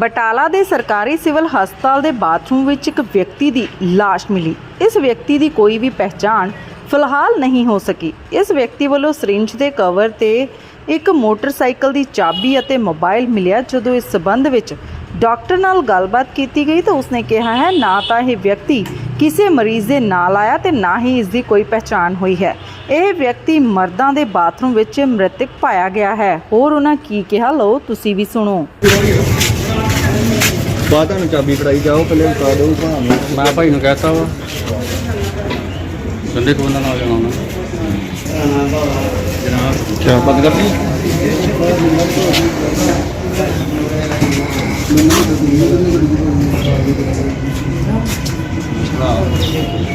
ਬਟਾਲਾ ਦੇ ਸਰਕਾਰੀ ਸਿਵਲ ਹਸਪਤਾਲ ਦੇ ਬਾਥਰੂਮ ਵਿੱਚ ਇੱਕ ਵਿਅਕਤੀ ਦੀ ਲਾਸ਼ ਮਿਲੀ। ਇਸ ਵਿਅਕਤੀ ਦੀ ਕੋਈ ਵੀ ਪਹਿਚਾਣ ਫਿਲਹਾਲ ਨਹੀਂ ਹੋ ਸਕੀ। ਇਸ ਵਿਅਕਤੀ ਵੱਲੋਂ ਸਰਿੰਜ ਦੇ ਕਵਰ ਤੇ ਇੱਕ ਮੋਟਰਸਾਈਕਲ ਦੀ ਚਾਬੀ ਅਤੇ ਮੋਬਾਈਲ ਮਿਲਿਆ। ਜਦੋਂ ਇਸ ਸਬੰਧ ਵਿੱਚ ਡਾਕਟਰ ਨਾਲ ਗੱਲਬਾਤ ਕੀਤੀ ਗਈ ਤਾਂ ਉਸਨੇ ਕਿਹਾ ਹੈ, ਨਾ ਤਾਂ ਇਹ ਵਿਅਕਤੀ ਕਿਸੇ ਮਰੀਜ਼ ਦੇ ਨਾਲ ਆਇਆ ਤੇ ਨਾ ਹੀ ਇਸ ਦੀ ਕੋਈ ਪਹਿਚਾਣ ਹੋਈ ਹੈ। ਇਹ ਵਿਅਕਤੀ ਮਰਦਾਂ ਦੇ ਬਾਥਰੂਮ ਵਿੱਚ ਮ੍ਰਿਤਕ ਪਾਇਆ ਗਿਆ ਹੈ। ਹੋਰ ਉਹਨਾਂ ਕੀ ਕਿਹਾ? ਲਓ, ਤੁਸੀਂ ਵੀ ਸੁਣੋ। ਬਾਅਦ ਤੁਹਾਨੂੰ ਚਾਬੀ ਫੜਾਈ ਜਾਓ ਪਹਿਲੇ ਉਤਾਰ ਦਿਓ ਨੂੰ ਮੈਂ ਭਾਈ ਨੂੰ ਕਹਿਤਾ ਵਾ। ਸੰਦੇ ਕੋਲ ਨਾਲ ਜਾਣਾ ਜਨਾਬ ਕੀ ਬੰਦ ਕਰਨੀ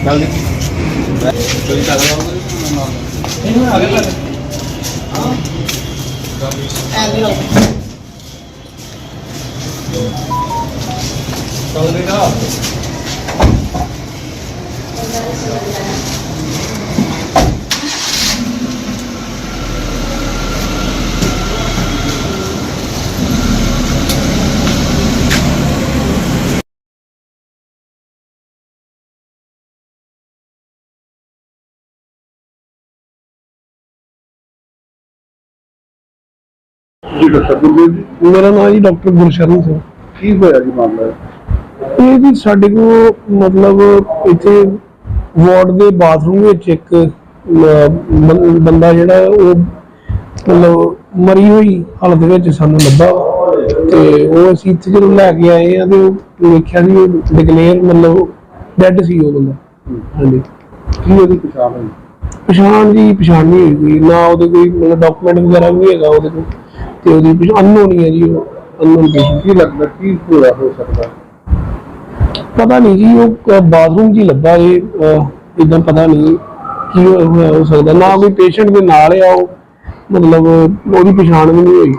ਚੱਲ ਦੇ ਕੋਈ ਚੱਲ ਇਹਨੂੰ ਆਗੇ ਕਰ ਚੱਲ ਦੇਗਾ ਜੀ ਡਾਕਟਰ ਜੀ। ਮੇਰਾ ਨਾਮ ਜੀ ਡਾਕਟਰ ਗੁਰਸ਼ਰਨ ਸਿੰਘ। ਕੀ ਹੋਇਆ ਜੀ ਮਾਮਲਾ? ਇਹ ਜੀ ਸਾਡੇ ਕੋਲ ਮਤਲਬ ਇੱਥੇ ਵਾਰਡ ਦੇ ਬਾਥਰੂਮ ਵਿੱਚ ਇੱਕ ਬੰਦਾ ਜਿਹੜਾ ਉਹ ਮਤਲਬ ਮਰੀ ਹੋਈ ਹਾਲਤ ਵਿੱਚ ਸਾਨੂੰ ਲੱਭਾ ਤੇ ਉਹ ਅਸੀਂ ਇੱਥੇ ਜਦੋਂ ਲੈ ਕੇ ਆਏ ਆ ਤੇ ਉਹ ਵੇਖਿਆ ਵੀ ਉਹ ਡਿਕਲੇਅਰ ਮਤਲਬ ਡੈੱਡ ਸੀ ਉਹ ਬੰਦਾ। ਹਾਂਜੀ। ਕੀ ਉਹਦੀ ਪਛਾਣ ਹੋਈ? ਪਛਾਣ ਦੀ ਪਛਾਣ ਨਹੀਂ ਹੋਈ ਕੋਈ। ਨਾ ਉਹਦੇ ਕੋਈ ਮਤਲਬ ਡਾਕੂਮੈਂਟ ਵਗੈਰਾ ਵੀ ਹੈਗਾ ਉਹਦੇ ਕੋਲ ਤੇ ਉਹਦੀ ਪਛਾਣ ਅਨਨੋਨ ਹੀ ਹੈ ਜੀ ਉਹ। ਅਨਨੋਨ ਪੇਸ਼ੈਂਟ ਕੀ ਲੱਗਦਾ ਕੀ ਹੋਇਆ ਹੋ ਸਕਦਾ? ਪਤਾ ਨਹੀਂ ਜੀ ਉਹ ਬਾਥਰੂਮ ਹੀ ਲੱਭਾ ਇਹ ਇਦਾਂ ਪਤਾ ਨਹੀਂ ਕੀ ਹੋ- ਸਕਦਾ ਨਾ ਕੋਈ ਪੇਸ਼ੈਂਟ ਦੇ ਨਾਲ ਆ ਉਹ ਮਤਲਬ ਉਹਦੀ ਪਛਾਣ ਵੀ ਨਹੀਂ ਹੋਈ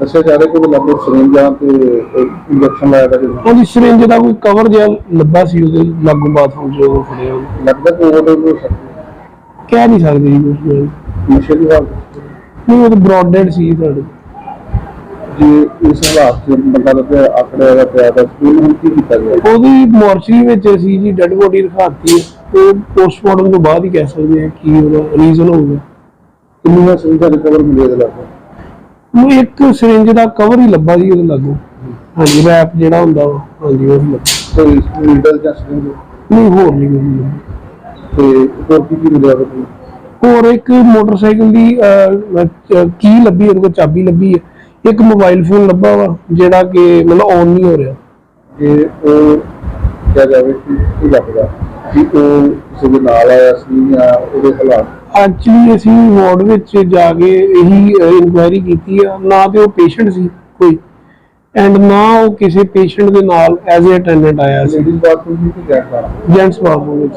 ਦੱਸਿਆ ਜਾ ਰਿਹਾ ਕਿ ਉਹ ਲੱਭੋ ਸਰਿੰਜਾਂ ਤੇ ਇੰਜੈਕਸ਼ਨ ਲਾਇਆ ਦਾ ਜਿਹਨੂੰ। ਉਹਦੀ ਸਿਰਿੰਜ ਦਾ ਕੋਈ ਕਵਰ ਜਿਹਾ ਲੱਭਾ ਸੀ ਉਹਦੇ ਲਾਗੂ ਬਾਥਰੂਮ 'ਚ ਉਹ ਫੜਿਆ। ਲੱਗਦਾ ਕਿ ਉਹ ਹੋ ਸਕਦਾ ਕਹਿ ਨਹੀਂ ਸਕਦੇ ਜੀ। ਨਸ਼ੇ ਦੀ ਹਾਲਤ ਨਹੀਂ ਉਹ ਤਾਂ ਬ੍ਰੌਡਡ ਸੀ ਤੁਹਾਡੇ ਜੇ ਇਸ ਹਾਲਾਤ 'ਚ ਬੰਦਾ ਲੱਭਿਆ ਆਕੜਿਆ ਦਾ ਪਿਆ ਦਾ ਸਕੂਲ ਹੁਣ ਕੀ ਕੀਤਾ ਗਿਆ? ਉਹਦੀ ਮੋਰਚਰੀ ਵਿੱਚ ਅਸੀਂ ਜੀ ਡੈੱਡ ਬੋਡੀ ਰਖਾਤੀ ਹੈ ਉਹ ਪੋਸਟਮਾਰਟਮ ਤੋਂ ਬਾਅਦ ਹੀ ਕਹਿ ਸਕਦੇ ਹਾਂ ਕੀ ਉਹਦਾ ਰੀਜ਼ਨ ਹੋਊਗਾ ਕਿੰਨੀਆਂ ਸਰਿੰਜਾਂ ਰਿਕਵਰ ਮਿਲੇ ਦੇ ਲੱਗਦਾ ਉਹ ਇੱਕ ਸਿਰਿੰਜ ਦਾ ਕਵਰ ਹੀ ਲੱਭਾ ਜੀ ਉਹਦੇ ਲਾਗੂ। ਹਾਂਜੀ ਰੈਪ ਜਿਹੜਾ ਹੁੰਦਾ ਵਾ ਹਾਂਜੀ ਉਹ ਹੀ ਲੱਭਾ। ਕੋਈ ਨੀਡਲ ਜਾਂ ਸਰਿੰਜ? ਨਹੀਂ ਹੋਰ ਨਹੀਂ ਕੋਈ ਲੱਭਾ। ਤੇ ਹੋਰ ਕੀ ਕੀ ਮਿਲਿਆ ਤੁਹਾਨੂੰ ਹੋਰ ਇੱਕ ਮੋਟਰਸਾਈਕਲ ਦੀ ਕੀ ਲੱਭੀ ਉਹਦੇ ਕੋਲ ਚਾਬੀ ਲੱਭੀ ਹੈ। ਇੱਕ ਮੋਬਾਈਲ ਫੋਨ ਲੱਭਾ ਵਾ ਜਿਹੜਾ ਕਿ ਮਤਲਬ ਔਨ ਨਹੀਂ ਹੋ ਰਿਹਾ। ਜੇ ਉਹ ਕਿਹਾ ਜਾਵੇ ਕਿ ਕੀ ਲੱਗਦਾ ਕਿ ਉਹ ਕਿਸੇ ਦੇ ਨਾਲ ਆਇਆ ਸੀ ਜਾਂ ਉਹਦੇ ਹਾਲਾਤ। ਐਕਚੁਅਲੀ ਅਸੀਂ ਵਾਰਡ ਵਿੱਚ ਜਾ ਕੇ ਇਹੀ ਇਨਕੁਆਇਰੀ ਕੀਤੀ ਆ। ਨਾ ਤੇ ਉਹ ਪੇਸ਼ੈਂਟ ਸੀ ਕੋਈ ਐਂਡ ਨਾ ਉਹ ਕਿਸੇ ਪੇਸ਼ੈਂਟ ਦੇ ਨਾਲ ਐਜ਼ ਅ ਅਟੈਂਡੈਂਟ ਆਇਆ ਸੀ। ਲੇਡੀਜ਼ ਬਾਥਰੂਮ ਦੀ ਕੀ ਗੈਪ ਆ ਜੈਂਟਸ ਬਾਥਰੂਮ ਵਿੱਚ।